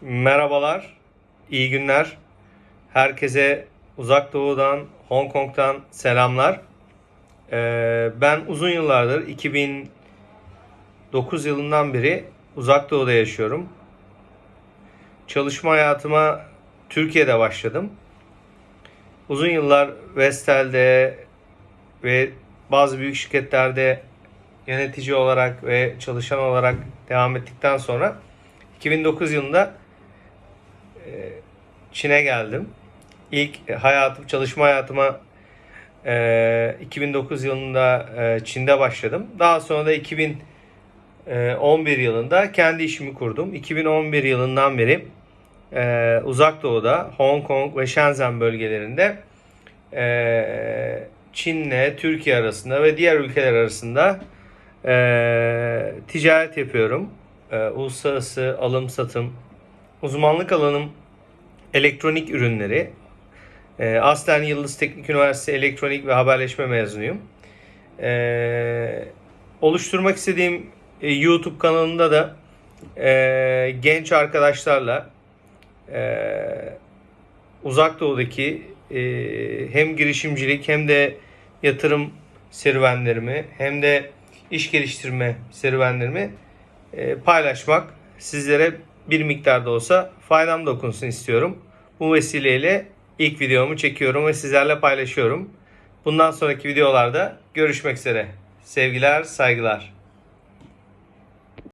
Merhabalar, iyi günler. Herkese Uzak Doğu'dan, Hong Kong'dan selamlar. Ee, ben uzun yıllardır 2009 yılından beri Uzak Doğu'da yaşıyorum. Çalışma hayatıma Türkiye'de başladım. Uzun yıllar Vestel'de ve bazı büyük şirketlerde yönetici olarak ve çalışan olarak devam ettikten sonra 2009 yılında Çin'e geldim. İlk hayatım, çalışma hayatıma e, 2009 yılında e, Çin'de başladım. Daha sonra da 2011 yılında kendi işimi kurdum. 2011 yılından beri e, Uzak Doğu'da, Hong Kong ve Shenzhen bölgelerinde e, Çin'le Türkiye arasında ve diğer ülkeler arasında e, ticaret yapıyorum. E, uluslararası alım satım. Uzmanlık alanım elektronik ürünleri. E, aslen Yıldız Teknik Üniversitesi Elektronik ve Haberleşme mezunuyum. E, oluşturmak istediğim e, YouTube kanalında da e, genç arkadaşlarla e, uzak doğudaki e, hem girişimcilik hem de yatırım serüvenlerimi hem de iş geliştirme serüvenlerimi e, paylaşmak sizlere bir miktar da olsa faydam dokunsun istiyorum. Bu vesileyle ilk videomu çekiyorum ve sizlerle paylaşıyorum. Bundan sonraki videolarda görüşmek üzere. Sevgiler, saygılar.